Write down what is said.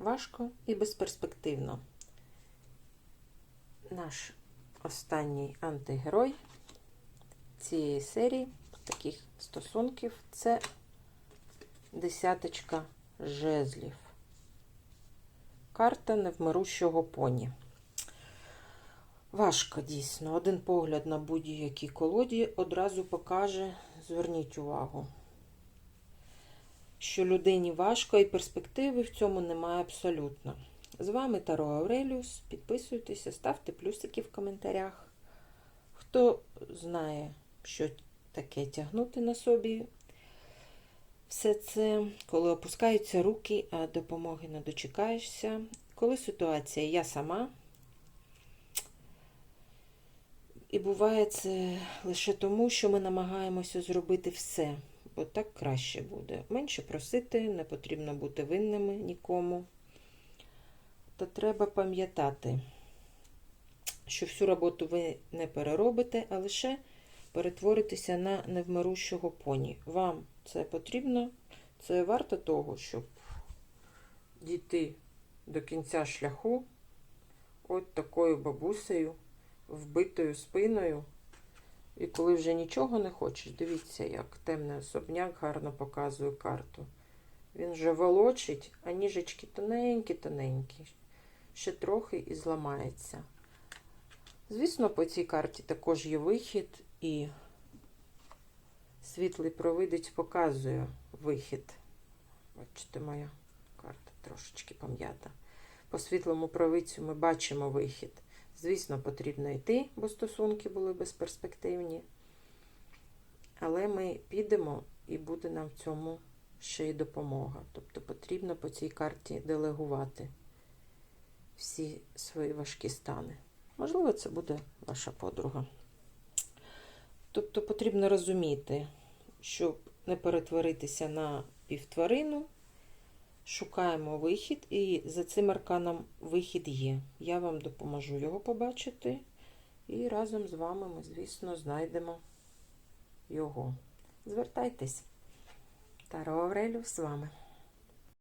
важко і безперспективно. Наш останній антигерой цієї серії таких стосунків це десяточка жезлів. Карта невмирущого поні. Важко дійсно. Один погляд на будь-якій колоді одразу покаже, зверніть увагу, що людині важко і перспективи в цьому немає абсолютно. З вами Таро Ауреліус. Підписуйтеся, ставте плюсики в коментарях. Хто знає, що таке тягнути на собі все це, коли опускаються руки, а допомоги не дочекаєшся. Коли ситуація я сама. І буває це лише тому, що ми намагаємося зробити все, бо так краще буде. Менше просити, не потрібно бути винними нікому. Та треба пам'ятати, що всю роботу ви не переробите, а лише перетворитеся на невмирущого поні. Вам це потрібно, це варто того, щоб дійти до кінця шляху от такою бабусею, вбитою спиною. І коли вже нічого не хочеш, дивіться, як темний особняк гарно показує карту. Він вже волочить, а ніжечки тоненькі-тоненькі. Ще трохи і зламається. Звісно, по цій карті також є вихід, і світлий провидець показує вихід. Бачите, моя карта трошечки пам'ята. По світлому провидцю ми бачимо вихід. Звісно, потрібно йти, бо стосунки були безперспективні. Але ми підемо і буде нам в цьому ще й допомога. Тобто потрібно по цій карті делегувати всі свої важкі стани. Можливо, це буде ваша подруга. Тобто потрібно розуміти, щоб не перетворитися на півтварину, шукаємо вихід, і за цим арканом вихід є. Я вам допоможу його побачити, і разом з вами ми, звісно, знайдемо його. Звертайтесь. Таро Аврелю з вами.